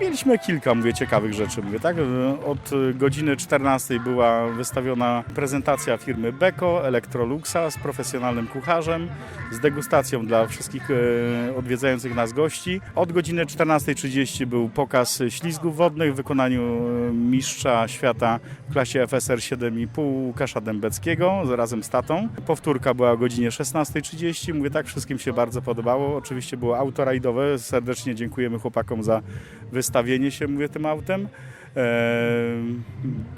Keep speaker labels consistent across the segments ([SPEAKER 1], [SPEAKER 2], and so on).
[SPEAKER 1] mieliśmy kilka, mówię, ciekawych rzeczy, mówię, tak? Od godziny 14 była wystawiona prezentacja firmy Beko, Electroluxa z profesjonalnym kucharzem, z degustacją dla wszystkich e, odwiedzających nas gości. Od godziny 14.30 był pokaz ślizgów wodnych w wykonaniu e, mistrza świata w klasie FSR 7,5 Łukasza Dębeckiego razem z tatą. Powtórka była o godzinie 16.30. Mówię tak, wszystkim się bardzo podobało. Oczywiście było auto rajdowe. Serdecznie dziękujemy chłopakom za wystawienie się, mówię, tym autem. Eee,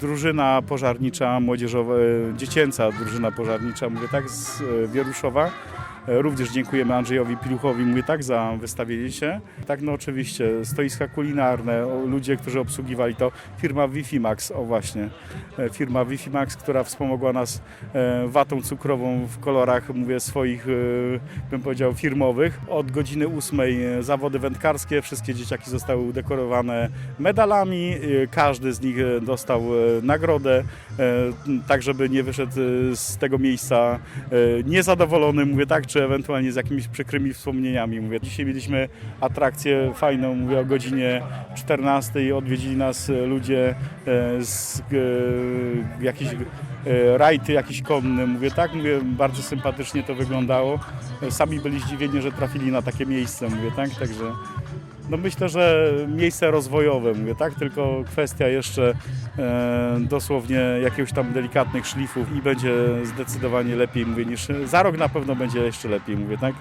[SPEAKER 1] drużyna pożarnicza młodzieżowa, dziecięca drużyna pożarnicza, mówię tak, z e, Wieruszowa. E, Również dziękujemy Andrzejowi Piluchowi, mówię tak, za wystawienie się. Tak, no oczywiście, stoiska kulinarne, ludzie, którzy obsługiwali to, firma Wi-Fi Max, o właśnie, e, firma Wi-Fi Max, która wspomogła nas e, watą cukrową w kolorach, mówię, swoich, bym powiedział, firmowych. Od godziny ósmej zawody wędkarskie, wszystkie dzieciaki zostały udekorowane medalami, każdy z nich dostał nagrodę, tak żeby nie wyszedł z tego miejsca niezadowolony, mówię tak, czy ewentualnie z jakimiś przykrymi wspomnieniami. Mówię, dzisiaj mieliśmy atrakcję fajną, mówię o godzinie 14, odwiedzili nas e, ludzie e, z e, e, rajty jakiś konny, mówię tak, mówię, bardzo sympatycznie to wyglądało. Sami byli zdziwieni, że trafili na takie miejsce, mówię tak, także no myślę, że miejsce rozwojowe, mówię tak, tylko kwestia jeszcze e, dosłownie jakiegoś tam delikatnych szlifów i będzie zdecydowanie lepiej, mówię, niż za rok na pewno będzie jeszcze lepiej, mówię tak.